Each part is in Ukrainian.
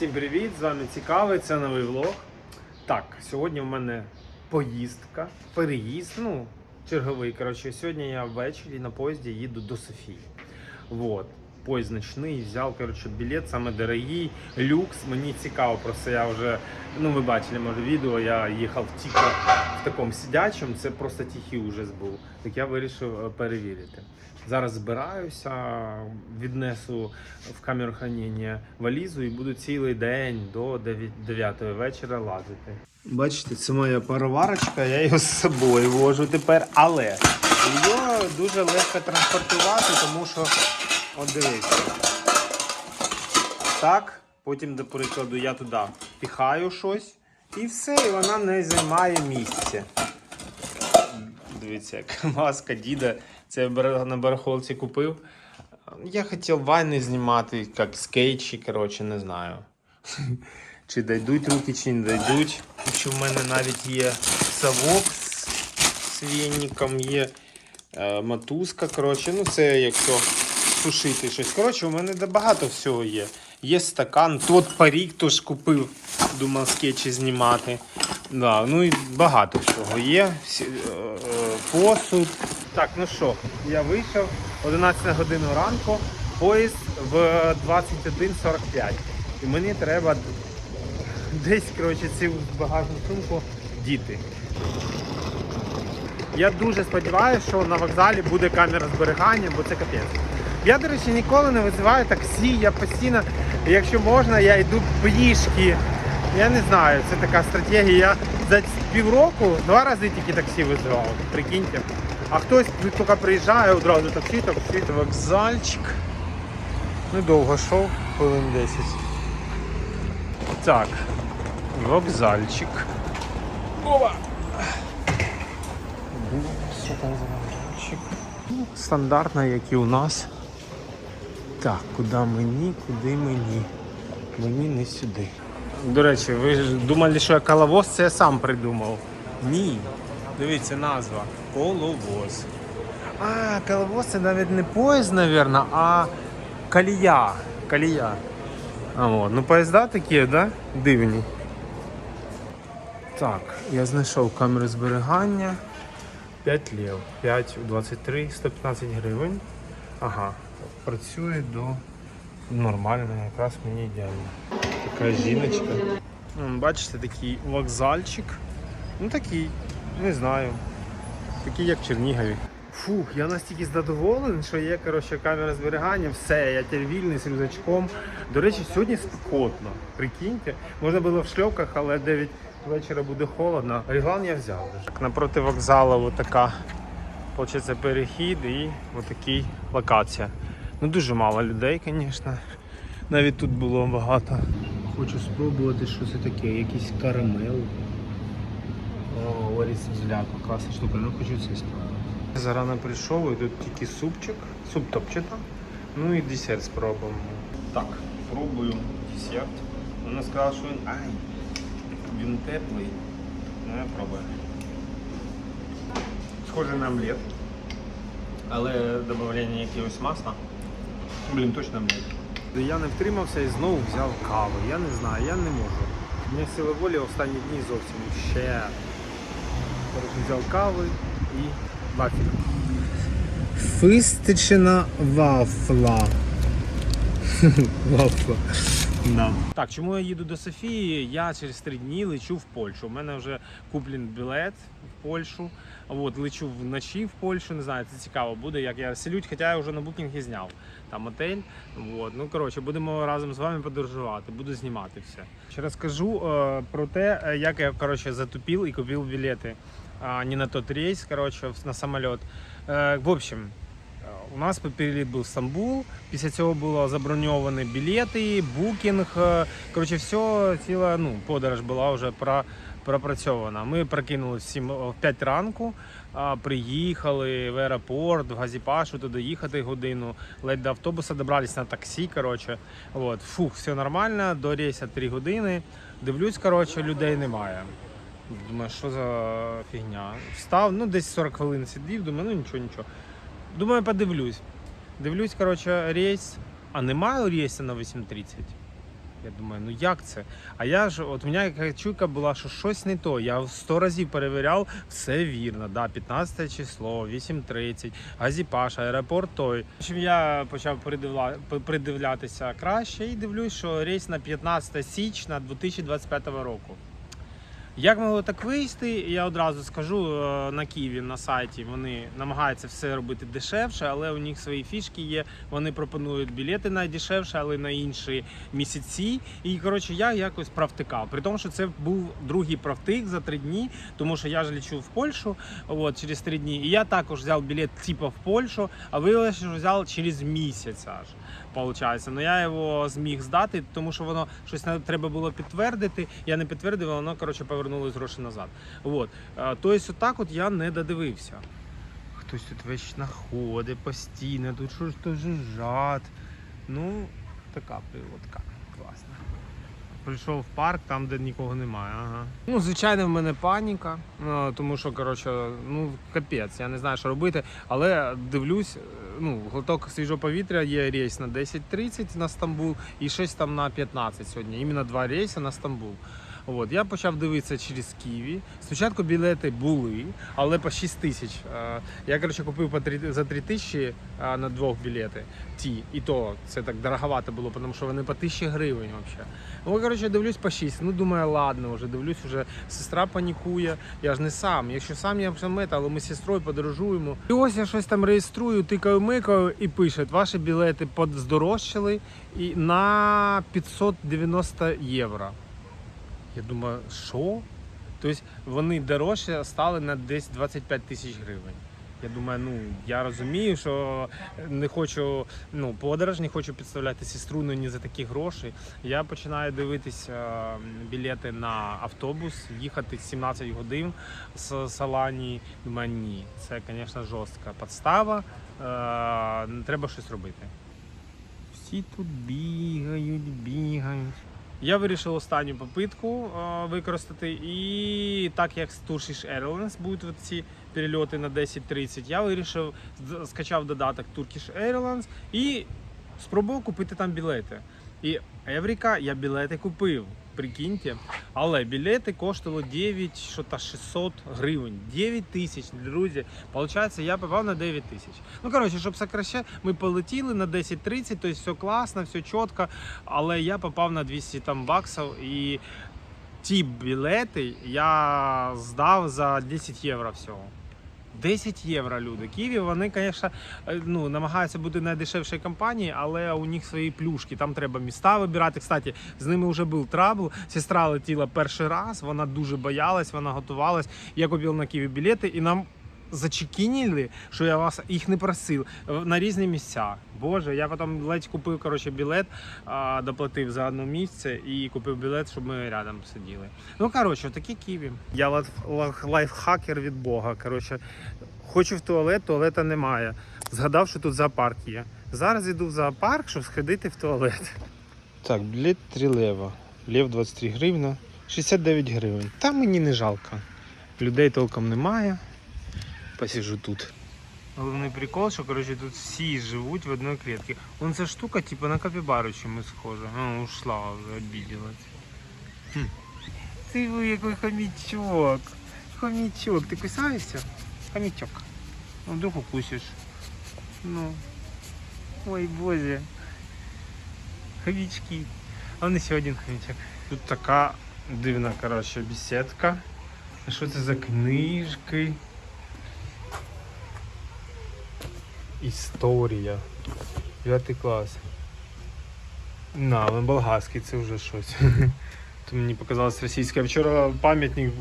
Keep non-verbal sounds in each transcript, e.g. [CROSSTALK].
Всім привіт! З вами цікавий, це новий влог. Так, сьогодні в мене поїздка, переїзд, ну, черговий. Коротше, сьогодні я ввечері на поїзді їду до Софії. Вот. Поїзд ночний, взяв коротше, білет, саме дорогий, люкс. Мені цікаво, просто я вже, ну ви бачили, може, відео, я їхав тільки в такому сидячому, це просто тихий ужас був. Так я вирішив е, перевірити. Зараз збираюся, віднесу в камеру хранення валізу і буду цілий день до 9 вечора лазити. Бачите, це моя пароварочка, я її з собою вожу тепер, але її дуже легко транспортувати, тому що, от дивіться, так, потім, до прикладу, я туди піхаю щось і все, і вона не займає місце. Дивіться, як [LAUGHS] маска діда. Це на барахолці купив. Я хотів вайни знімати, як скетчі, коротше, не знаю. [LAUGHS] Чи дійдуть руки, чи не дійдуть. Що в мене навіть є совок з з вінником, є е, мотузка. Коротше, ну це якщо сушити щось. Коротше, у мене багато всього є. Є стакан, тот парік теж купив, думав скетчі знімати. Да, ну і багато всього є. Е, посуд. Так, ну що, я вийшов 11 годину ранку, поїзд в 21.45. І мені треба десь коротше, цю багажну сумку діти. Я дуже сподіваюся, що на вокзалі буде камера зберігання, бо це капець. Я, до речі, ніколи не визиваю таксі, я постійно, якщо можна, я йду пішки. Я не знаю, це така стратегія. Я за півроку два рази тільки таксі визивав, прикиньте. А хтось тільки приїжджає одразу таксі, таксі. Вокзальчик. Недовго йшов, хвилин 10. Так, вокзальчик. Ова! Що там за вокзальчик? Ну, Стандартно, як і у нас. Так, куди мені, куди мені? Мені не сюди. До речі, ви ж думали, що я коловоз, це я сам придумав. Ні. Дивіться, назва. Коловоз. А, коловоз це навіть не поїзд, мабуть, а колія. Колія. А от, ну поїзда такі, да? Дивні. Так, я знайшов камеру зберігання. 5 лів. 5 у 23, 115 гривень. Ага. Працює до нормально, якраз мені ідеально. Така жіночка. Бачите, такий вокзальчик. Ну такий, не знаю. Такий як в Чернігові. Фух, я настільки задоволений, що є коротше, камера зберігання, все, я тепер вільний з рюкзачком. До речі, сьогодні спекотно. Прикиньте, можна було в шльопках, але 9 вечора буде холодно. Реглан я взяв. Так, напроти вокзалу така, виходить, перехід і отакий локація. Ну дуже мало людей, звісно. Навіть тут було багато. Хочу спробувати, що це таке, якийсь карамел. О, Зляко, класна штука, ну хочу це спробувати. Зарано прийшов і тут тільки супчик, суп топчета, ну і десерт спробуємо. Так, пробую десерт. Вона сказала, що він. Ай, він теплий. Ну я пробую. Схоже на омлет. Але додавання якогось масла. Блін, точно омлет. Я не втримався і знову взяв каву. Я не знаю, я не можу. У мене сили волі останні дні зовсім ще. Коротше, взяв кави і вафель. Фистична вафла. Вафла. Да. Так, чому я їду до Софії? Я через три дні лечу в Польщу. У мене вже куплений білет в Польщу. От, лечу вночі в Польщу, не знаю, це цікаво буде, як я селють, хоча я вже на букінгі зняв там отель. От. Ну, коротше, будемо разом з вами подорожувати, буду знімати все. Ще розкажу е, про те, е, як я коротше, затупив і купив білети а, не на тот рейс, коротше, на самоліт. Е, в общем, у нас переліт був Стамбул, після цього було заброньовані білети, букінг. е, Коротше, все, ціла ну, подорож була вже про, пропрацьована. Ми прокинулися в в 5 ранку, а, приїхали в аеропорт, в Газіпашу, туди їхати годину. Ледь до автобуса добрались на таксі. Коротше. От, фух, все нормально, до рейса 3 години. Дивлюсь, коротше, людей немає. Думаю, що за фігня. Встав, ну десь 40 хвилин сидів, думаю, ну нічого, нічого. Думаю, подивлюсь. Дивлюсь, коротше, рейс. А немає рейсу на 8.30. Я думаю, ну як це? А я ж, от у мене яка чуйка була, що щось не то. Я сто разів перевіряв, все вірно. Да, 15 число, 8.30, Газіпаш, аеропорт той. Чим я почав придивля... придивлятися краще і дивлюсь, що рейс на 15 січня 2025 року. Як могло так вийти, я одразу скажу е, на Києві на сайті. Вони намагаються все робити дешевше, але у них свої фішки є. Вони пропонують білети найдешевше, але на інші місяці. І коротше, я якось провтикав. При тому, що це був другий провтик за три дні, тому що я ж лічу в Польщу от, через три дні. І я також взяв білет типу в Польщу, а виявилося, що взяв через місяць аж. Получається, ну я його зміг здати, тому що воно щось треба було підтвердити. Я не підтвердив, воно коротше повернулось гроші назад. От тобто, отак от я не додивився. Хтось тут вечно ходить постійно, тут щось то жужжать. Ну, така пригодка. Класна. Прийшов в парк, там, де нікого немає. Ага. Ну, звичайно, в мене паніка, е, тому що, коротше, ну, капець, я не знаю, що робити. Але дивлюсь, е, ну, глоток свіжого повітря є рейс на 10.30 на Стамбул і щось там на 15 сьогодні. Іменно два рейси на Стамбул. От, я почав дивитися через Києві. Спочатку білети були, але по 6 тисяч. Е, Я коротше купив по 3, за 3 тисячі е, на двох білети. Ті. І то це так дороговато було, тому що вони по 1000 гривень взагалі. Ну, коротше, дивлюсь по 6. Ну, думаю, ладно, вже дивлюсь, вже сестра панікує. Я ж не сам. Якщо сам я вже мета, але ми з сестрою подорожуємо. І ось я щось там реєструю, тикаю, микаю і пише, ваші білети подздорожчали і на 590 євро. Я думаю, що? Тобто вони дорожче стали на десь 25 тисяч гривень. Я думаю, ну я розумію, що не хочу ну, подорож, не хочу підставляти сестру ну, ні за такі гроші. Я починаю дивитися білети на автобус, їхати 17 годин з Салані. Думаю, ні, це, звісно, жорстка підстава. Е, треба щось робити. Всі тут бігають, бігають. Я вирішив останню попитку е, використати, і так як з Turkish Airlines будуть ці перельоти на 10.30, я вирішив скачав додаток Turkish Airlines і спробував купити там білети. І Евріка я білети купив. Прикиньте, але білети коштували 9 що та 600 гривень. 9 тисяч, друзі. Получається, я попав на 9 тисяч. Ну коротше, щоб сокращати, ми полетіли на 10.30, тобто все класно, все чітко. Але я попав на 200 там баксів і ті білети я здав за 10 євро всього. 10 євро люди. Києві вони, звісно, ну, намагаються бути найдешевшою компанією, але у них свої плюшки. Там треба міста вибирати. Кстати, з ними вже був трабл. Сестра летіла перший раз, вона дуже боялась, вона готувалась. Я купив на Києві білети і нам. Зачекінили, що я вас їх не просив на різні місця. Боже, я потім ледь купив коротше, білет, а, доплатив за одне місце і купив білет, щоб ми рядом сиділи. Ну коротше, такі Києві. Я лайф- лайф- лайфхакер від Бога. Коротше, хочу в туалет, туалета немає. Згадав, що тут зоопарк є. Зараз йду в зоопарк, щоб сходити в туалет. Так, білет 3 лева. Лев 23 гривна, 69 гривень. Та мені не жалко. Людей толком немає. Посижу тут. Головний прикол, що коротше, тут всі живуть в одній клітці. Вон ця штука, типу на капібару чимось схожа. А, ушла вже, обиделась. Хм. Ти який хомячок. Хомячок, ти кусаєшся? Хомячок. Ну, вдруг укусиш. Ну. Ой, боже. Хомячки. А вон ще один хомячок. Тут така дивна, коротше, беседка. А що це за книжки? Історія. П'ятий клас. На, але болгарський це вже щось. [LAUGHS] То мені показалось російське. Я вчора пам'ятник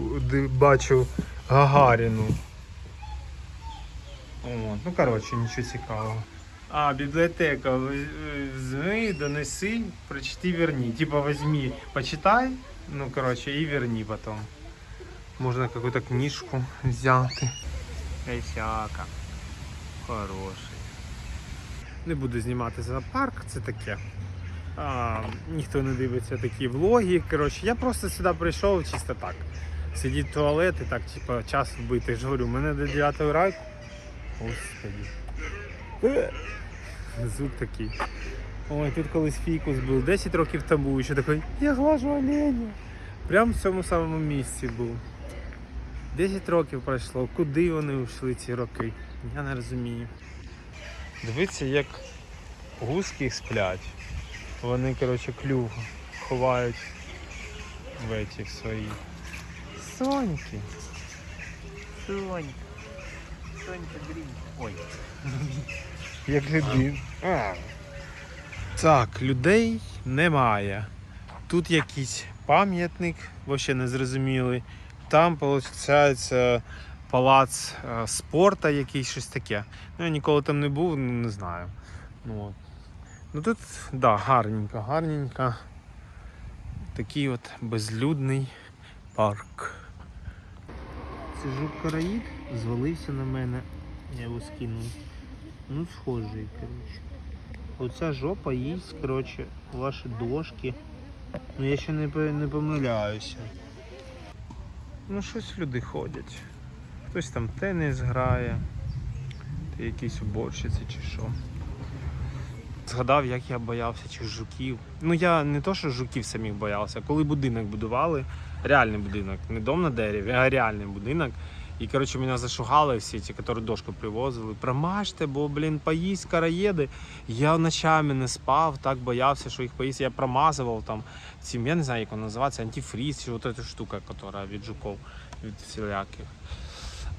бачив Гагаріну. О, ну коротше, нічого цікавого. А, бібліотека. Візьми, донеси, прочти, верни. Типа возьми, почитай, ну коротше, і верни потом. Можна какую-то книжку взяти. Всяка. Хороший. Не буду знімати зоопарк, це таке. А, ніхто не дивиться такі влоги. Коротше, я просто сюди прийшов чисто так. Сидіть в туалет і так, типа, час вбити. Ж говорю, мене до 9 ранку. Господи. Е, Звук такий. Ой, тут колись фікус був 10 років тому, і ще такий, я глажу оленя. Прямо в цьому самому місці був. 10 років пройшло, куди вони йшли ці роки? Я не розумію. Дивіться, як гуски сплять. Вони, коротше, клюв ховають в этих своїх. Соньки. Сонька. Сонька Грін. Ой. [LAUGHS] Як людей. Так, людей немає. Тут якийсь пам'ятник, взагалі не зрозумілий. Там, виходить, палац е, спорту, якийсь щось таке. Ну, я ніколи там не був, ну, не знаю. Ну, от. ну тут, да, гарненько, гарненько. Такий от безлюдний парк. Це жук караїд звалився на мене. Я його скинув. Ну, схожий, коротше. Оця жопа їсть, коротше, ваші дошки. Ну я ще не, не помиляюся. Ну, щось люди ходять. Хтось там теніс грає, та якісь уборщиці чи що. Згадав, як я боявся цих жуків. Ну я не то, що жуків самих боявся, коли будинок будували, реальний будинок, не дом на дереві, а реальний будинок. І коротше мене зашугали всі ці, які дошку привозили. Промажте, бо, блін, поїсть караєди. Я ночами не спав, так боявся, що їх поїсть. Я промазував там цим, я не знаю, як воно називається, антифріз, чи от ця штука, яка від жуков, від всіляких.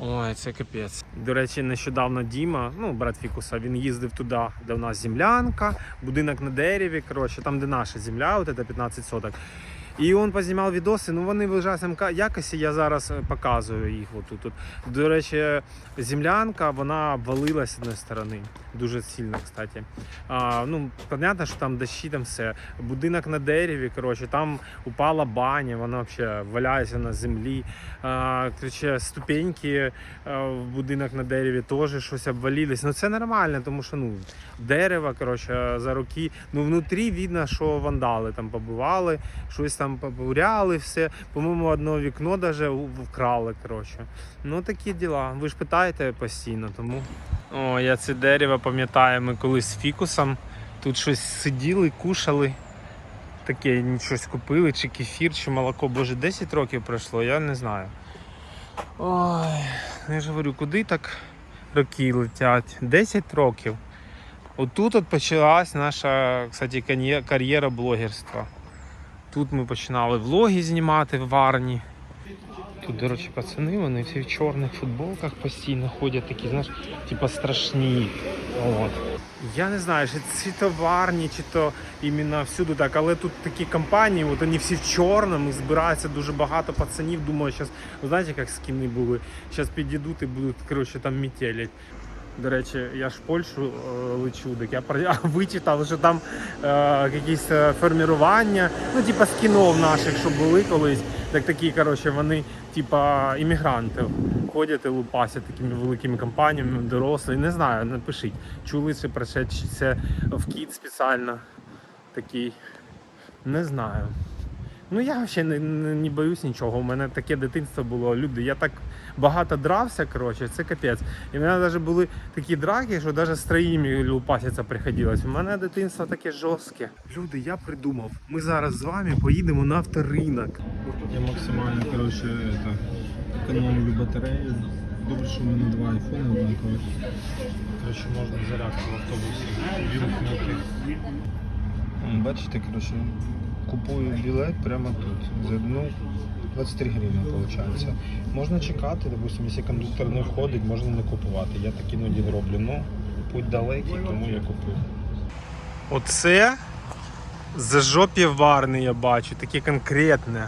Ой, це капець. До речі, нещодавно Діма, ну, брат Фікуса, він їздив туди, де в нас землянка, будинок на дереві, коротше, там, де наша земля, от це 15 соток. І він познімав відоси, ну вони в ужасному якості, я зараз е, показую їх отут. Тут. До речі, землянка, вона обвалилась з одної сторони. Дуже сильно, кстати. А, ну, понятно, що там дощі, там все. Будинок на дереві, коротше, там упала баня, вона взагалі валяється на землі. А, коротше, ступеньки в будинок на дереві теж щось обвалились. Ну це нормально, тому що ну, дерево, коротше, за роки. Ну, внутрі видно, що вандали там побивали, щось там побуряли, все. По-моєму, одне вікно даже вкрали. Коротше. Ну такі діла. Ви ж питаєте постійно, тому. О, я це дерево пам'ятаю, ми колись з фікусом. Тут щось сиділи, кушали. Таке щось купили, чи кефір, чи молоко. Боже, 10 років пройшло, я не знаю. Ой, ну я ж говорю, куди так роки летять? 10 років. Отут от почалась наша, кстати, кар'єра блогерства. Тут ми починали влоги знімати в Варні. Тут, до речі, пацани, вони всі в чорних футболках постійно ходять, такі, знаєш, типа страшні. От. Я не знаю, чи то Варні, чи то іменно всюди так, але тут такі компанії, от вони всі в чорному, і збирається дуже багато пацанів. Думаю, зараз, знаєте, як скіни були? Зараз підійдуть і будуть, коротше, там метелять. До речі, я ж в Польщу е, лечу, так я [LAUGHS] вичитав, що там е, якісь е, формірування, ну, типа скінов наших, що були колись, так такі, коротше, вони, типа, іммігранти ходять і лупасять такими великими компаніями, дорослі. Не знаю, напишіть. Чули чи чи це в кіт спеціально такий. Не знаю. Ну я взагалі не, не, не боюсь нічого. У мене таке дитинство було. Люди, я так багато дрався, коротше, це капець. І в мене навіть були такі драки, що навіть з троїми лупаситься приходилось. У мене дитинство таке жорстке. Люди, я придумав. Ми зараз з вами поїдемо на авторинок. Я максимально коротше, економлю батарею. Добре, що в мене два айфони однакові. Коротше, можна зарядку в автобусі вімкнути. Бачите, коротше, купую білет прямо тут. За одну 23 гривні виходить. Можна чекати, допустим, якщо кондуктор не входить, можна не купувати. Я так іноді роблю. Ну, путь далекий, тому я купив. Оце зажопі варне я бачу, таке конкретне.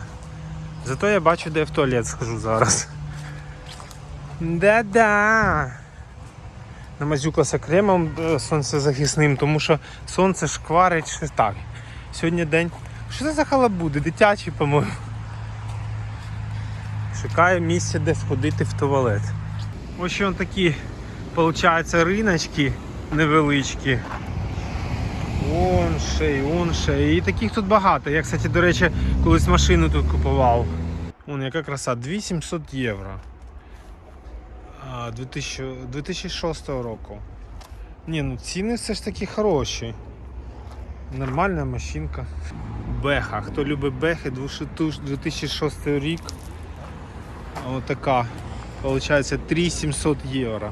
Зато я бачу, де я в туалет схожу зараз. Да-да. Намазюкався кремом е, сонцезахисним, тому що сонце шкварить так. Сьогодні день. Що це за халабуди? Дитячі, по-моєму. Шукаю місце, де сходити в туалет. Ось що такі, виходить, риночки невеличкі. Он ще, й он ще. І таких тут багато. Я, кстати, до речі, колись машину тут купував. Вон яка краса, 2700 євро. 2000, 2006 року. Ні, ну ціни все ж таки хороші. Нормальна машинка. Беха. Хто любить бехи, 2006 рік. Отака. Получається 3700 євро.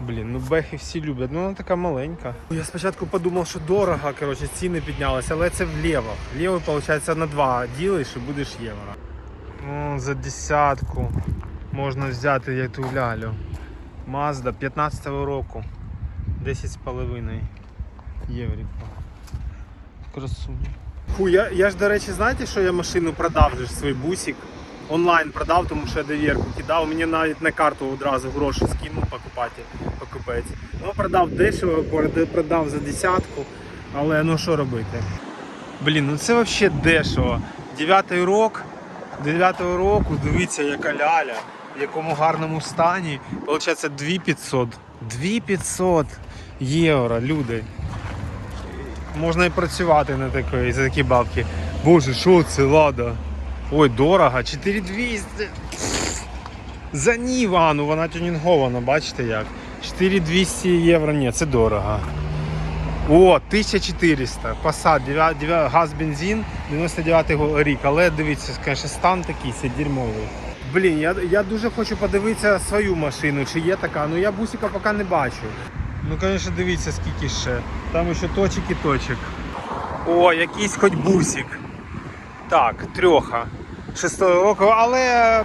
Блін, ну бехи всі люблять, ну вона така маленька. Я спочатку подумав, що дорого, коротше, ціни піднялися, але це вліво. Вліво, виходить, на 2 ділиш і будеш євро. Ну, за десятку можна взяти я ту лялю. Mazda 15-го року. 10,5 єврів. Красуня. Фу, я, я ж, до речі, знаєте, що я машину продав же свій бусик. Онлайн продав, тому що я довірку кидав. Мені навіть на карту одразу гроші скинув покупати, покупець. Ну, продав дешево, продав за десятку. Але ну що робити? Блін, ну це взагалі дешево. Дев'ятий рок, 9 року, дивіться, яка ляля, в якому гарному стані. Получається 2500. 2500 євро, люди. Можна і працювати на такої, за такі бабки. Боже, що це, лада? Ой, дорого, 4200. За Ніва, ну вона тюнінгована, бачите як? 4200 євро, ні, це дорого. О, 1400. Passat, 9, 9, газ бензин, 99 го- рік. Але дивіться, звісно, стан такий, це дерьмовий. Блін, я, я дуже хочу подивитися свою машину, чи є така, ну я бусика поки не бачу. Ну, звісно, дивіться, скільки ще. Там ще точок і точок. О, якийсь хоч бусик. Так, трьоха. Шестого року, але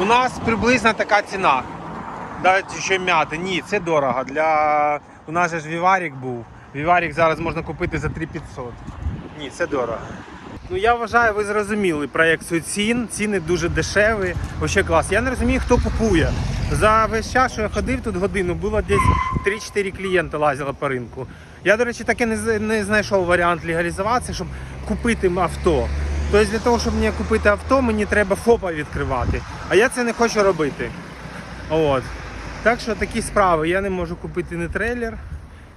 у нас приблизно така ціна. Навіть ще м'яти. Ні, це дорого. Для... У нас же ж Віварік був. Віварік зараз можна купити за 3500. Ні, це дорого. Ну я вважаю, ви зрозуміли проєкцію цін. Ціни дуже дешеві. Вообще клас. Я не розумію, хто купує. За весь час, що я ходив тут годину, було десь 3-4 клієнти лазило по ринку. Я, до речі, так і не, не знайшов варіант легалізуватися, щоб купити авто. Тобто для того, щоб мені купити авто, мені треба ФОПа відкривати. А я це не хочу робити. От. Так що такі справи. Я не можу купити ні трейлер,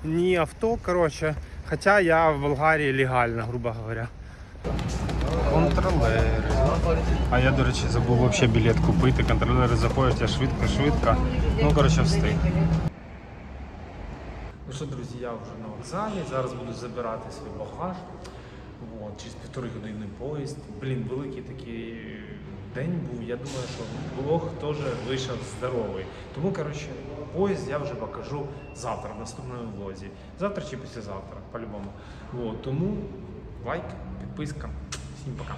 ні авто. Коротше. Хоча я в Болгарії легально, грубо говоря. Контролери. А я, до речі, забув взагалі білет купити. Контролери заходять, я швидко-швидко. Ну, коротше, встиг. Ну що, друзі, я вже на вокзалі. Зараз буду забирати свій багаж. От, через півтори години поїзд. Блін, великий такий день був. Я думаю, що блог теж вийшов здоровий. Тому, коротше, поїзд я вже покажу завтра, в наступному влозі. Завтра чи післязавтра, по-любому. Тому лайк, підписка. Всім пока.